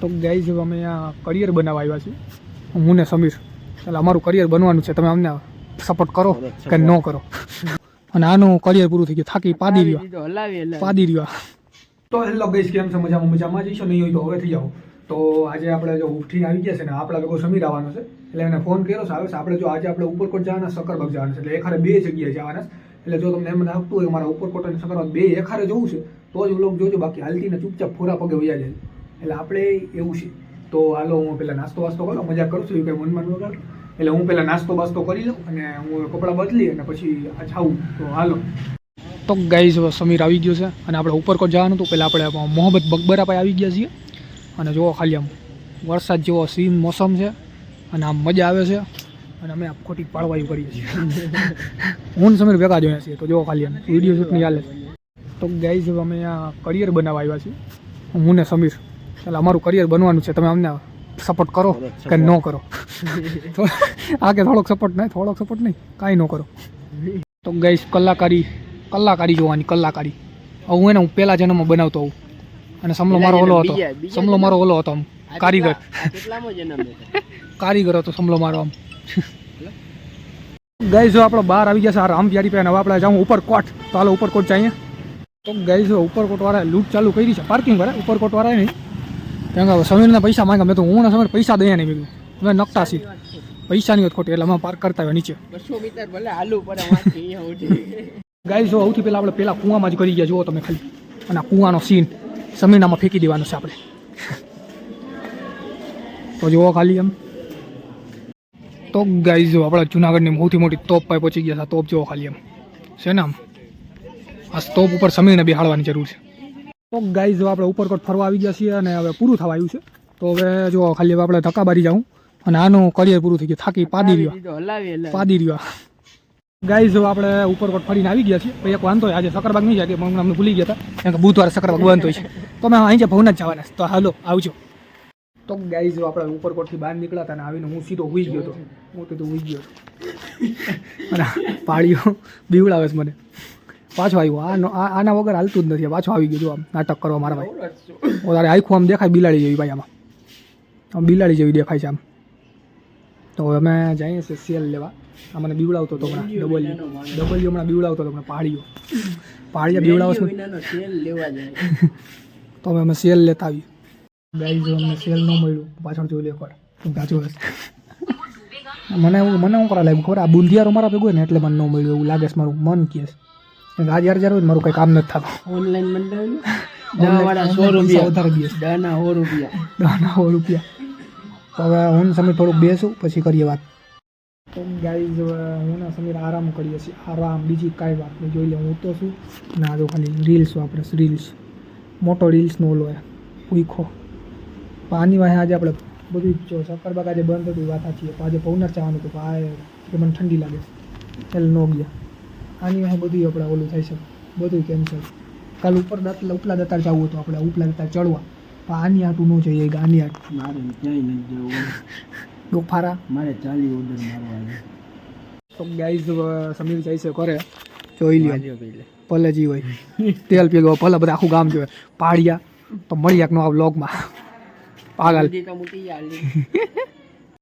તો ગાઈઝ અમે અહીંયા કરિયર બનાવવા આવ્યા છીએ. હું ને સમીર. એટલે અમારું કરિયર બનવાનું છે. તમે અમને સપોર્ટ કરો કે ન કરો. અને આનું કરિયર પૂરું થઈ ગયું. થાકી પાદી રહ્યો. પાદી રહ્યો. તો હેલો ગઈશ કેમ છો? મજામાં મજામાં જઈશો નહીં હોય તો હવે થઈ જાઓ. તો આજે આપણે જો ઉઠી આવી ગયા છે ને આપણા ભેગો સમીર આવવાનો છે. એટલે એને ફોન કર્યો છે આવે છે. આપણે જો આજે આપણે ઉપરકોટ જવાના સકરબાગ જવાના છે. એટલે એખારે બે જગ્યાએ જવાના છે. એટલે જો તમને એમ લાગતું હોય મારા ઉપરકોટ અને સકરબાગ બે એખારે જવું છે તો જ વ્લોગ જોજો. બાકી હાલતીને ચૂપચાપ ફોરા પગે વયા જાય. એટલે આપણે એવું છે. તો હાલો, હું પેલા નાસ્તો વાસ્તો કરો, મજા કરું છું, એવું કંઈ મનમાં ન એટલે હું પેલા નાસ્તો બાસ્તો કરી લઉં અને હું કપડાં બદલી અને પછી આ જાઉં તો હાલો. તો ગાઈઝ સમીર આવી ગયો છે અને આપણે ઉપરકોટ જવાનું હતું. પહેલાં આપણે મોહમ્મદ બકબરા પાસે આવી ગયા છીએ. અને જુઓ ખાલી આમ વરસાદ જેવો સીન મોસમ છે અને આમ મજા આવે છે. અને અમે આ ખોટી પાળવાયું કરીએ છીએ હું સમીર ભેગા જોઈએ છીએ. તો જુઓ ખાલી આમ વીડિયો શૂટની હાલે તો ગાઈઝ અમે આ કરિયર બનાવવા આવ્યા છીએ. હું ને સમીર. એટલે અમારું કરિયર બનવાનું છે. તમે અમને સપોર્ટ કરો કે ન કરો. તો આ કે થોડોક સપોર્ટ નહીં થોડોક સપોર્ટ નહીં કાંઈ ન કરો. તો ગઈશ કલાકારી કલાકારી જોવાની કલાકારી. હું એને હું પહેલા જન્મમાં બનાવતો હોઉં. અને સમલો મારો ઓલો હતો. સમલો મારો ઓલો હતો આમ કારીગર. કારીગર હતો સમલો મારો આમ. ગઈ જો આપણે બહાર આવી ગયા છે આ રામ પ્યારી પાસે હવે આપણે જાઉં ઉપરકોટ. તો હાલો ઉપરકોટ જઈએ. તો ગઈ જો ઉપરકોટ વાળા લૂંટ ચાલુ કરી છે પાર્કિંગ વાળા ઉપરકોટ વાળા નહીં. કેમ કે સમીરના પૈસા માંગ્યા મેં તો હું ને સમીર પૈસા દઈએ નહીં મેં મેં નકટા છીએ પૈસાની હોત ખોટી એટલે અમે પાર્ક કરતા હોય નીચે. બસો મીટર ભલે પડે ગાઈઝ જો સૌથી પહેલાં આપણે પહેલાં કૂવામાં જ કરી ગયા જુઓ તમે ખાલી. અને આ કૂવાનો સીન સમીનામાં ફેંકી દેવાનો છે આપણે. તો જુઓ ખાલી એમ. તો ગાય જો આપણા જુનાગઢની સૌથી મોટી તોપ પાસે પહોંચી ગયા છે તોપ જુઓ ખાલી એમ. છે ને આમ? આ તોપ ઉપર સમીરને બેહાડવાની જરૂર છે. તો ગાઈઝ જો આપણે ઉપરકોટ ફરવા આવી ગયા છીએ અને હવે પૂરું થવા આવ્યું છે. તો હવે જો ખાલી હવે આપણે ધક્કા બારી જાઉં અને આનું કરિયર પૂરું થઈ ગયું. થાકી પાદી રહ્યો. પાદી રહ્યો. ગાઈઝ આપણે ઉપરકોટ ફરીને આવી ગયા છીએ. પછી એક વાંધો આજે સકરબાગ નહીં જાય કે મને અમને ભૂલી ગયા હતા. કેમ કે બુધવારે સકરબાગ બંધ હોય છે. તો અમે અહીં ભવનાથ જવાના તો હાલો આવજો. તો ગાઈઝ આપણે ઉપરકોટથી બહાર નીકળ્યા હતા અને આવીને હું સીધો હોઈ ગયો હતો. હું તો ઉઈ ગયો અને પાળીઓ બીવડાવે છે મને. પાછો આવ્યો. આ આ- આના વગર હાલતું જ નથી. પાછો આવી ગયો. આમ નાટક કરવા મારા ભાઈ. તારે આખું આમ દેખાય બિલાડી જેવી ભાઈ આમાં. આમ બિલાડી જેવી દેખાય છે આમ. તો અમે જઈએ છીએ સેલ લેવા. આ મને બીવડાવતો હતો હમણાં. ડબલ ડબલ હમણાં બીવડાવતો હતો હમણાં પહાડીઓ પહાડીયા બીવડાવે જાય. તો અમે અમે સેલ લેતા આવીએ. જો અમને સેલ ન મળ્યું પાછળ જોઈ લે એકવાર. ગાજો મને એવું મને શું કરા લાગ્યું ખબર? આ બુંદિયારો મારા ભેગો ને એટલે મને ન મળ્યું. એવું લાગે છે મારું મન કહે છે. આજે યાર જ્યારે મારું કંઈ કામ નથી થતું. ઓનલાઈન મંડાવ્યું સો રૂપિયા. વધારે છે. દના સો રૂપિયા. દસના સો રૂપિયા. હવે હું સમય થોડુંક બેસું પછી કરીએ વાત. ગાઈઝ હું ને સમીર આરામ કરીએ છીએ. આરામ બીજી કાંઈ વાત નહીં. જોઈ લે હું તો છું. ના જો ખાલી રીલ્સ વાપરે રીલ્સ મોટો રીલ્સનો ઓલો હે ભૂખો. પણ આની વાહે આજે આપણે બધું જ સક્કરબાગ આજે બંધ હતું વાત સાચી. છે. પણ આજે પૌનર ચાવાનું હતું. કે મને ઠંડી લાગે. એટલે ન ગયા. આની વાહે બધું આપણે ઓલું થાય છે બધું કેન્સલ કાલ ઉપર દાંત ઉપલા દાતાર જવું હતું આપણે ઉપલા દાતાર ચડવા. પણ આની આટું ન જોઈએ આની આટું. મારે ક્યાંય નથી જવું. ગોફારા મારે ચાલી ઓર્ડર મારવા તો ગાઈઝ સમીર જાય છે કરે જોઈ લ્યો. પલે જી હોય. તેલ પીગો પલે બધા આખું ગામ જોવે. પાડિયા તો મળી એક નો આ વ્લોગમાં પાગલ.